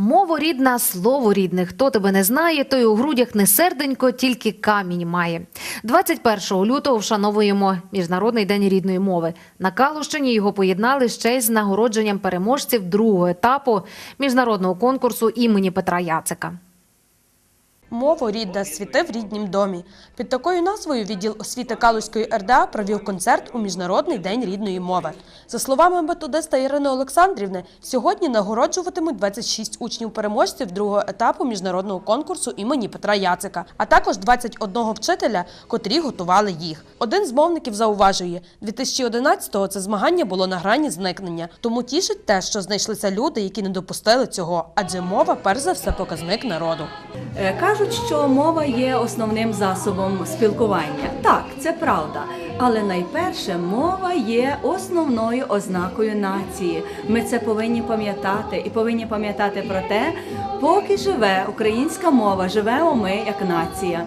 Мова рідна, слово рідне. Хто тебе не знає, той у грудях не серденько, тільки камінь має. 21 лютого вшановуємо Міжнародний день рідної мови. На Калущині його поєднали ще й з нагородженням переможців другого етапу міжнародного конкурсу імені Петра Яцика. Мову рідна світи в ріднім домі. Під такою назвою відділ освіти Калузької РДА провів концерт у Міжнародний день рідної мови. За словами методиста Ірини Олександрівни, сьогодні нагороджуватимуть 26 учнів-переможців другого етапу міжнародного конкурсу імені Петра Яцика, а також 21 вчителя, котрі готували їх. Один з мовників зауважує, 2011-го це змагання було на грані зникнення. Тому тішить те, що знайшлися люди, які не допустили цього, адже мова перш за все показник народу. Кажуть, що мова є основним засобом спілкування. Так, це правда. Але найперше мова є основною ознакою нації. Ми це повинні пам'ятати і повинні пам'ятати про те, поки живе українська мова, живемо ми як нація.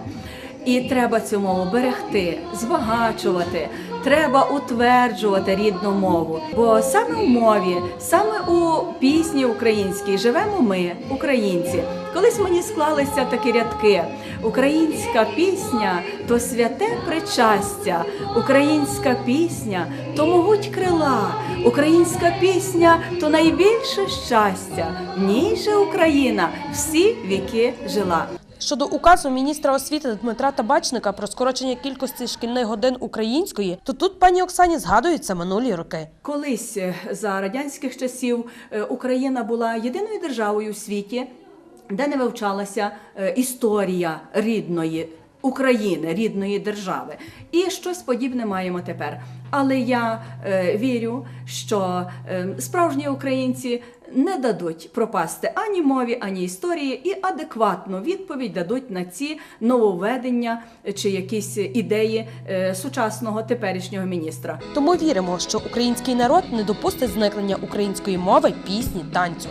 І треба цю мову берегти, збагачувати. Треба утверджувати рідну мову. Бо саме в мові, саме у пісні українській живемо ми, українці. Колись мені склалися такі рядки: Українська пісня то святе причастя, українська пісня то могуть крила, українська пісня то найбільше щастя. В ній же Україна всі віки жила. Щодо указу міністра освіти Дмитра Табачника про скорочення кількості шкільних годин української, то тут пані Оксані згадуються минулі роки. Колись е, за радянських часів е, Україна була єдиною державою в світі, де не вивчалася е, історія рідної України, рідної держави. І щось подібне маємо тепер. Але я е, вірю, що е, справжні українці не дадуть пропасти ані мові, ані історії, і адекватну відповідь дадуть на ці нововведення чи якісь ідеї е, сучасного теперішнього міністра. Тому віримо, що український народ не допустить зникнення української мови, пісні, танцю.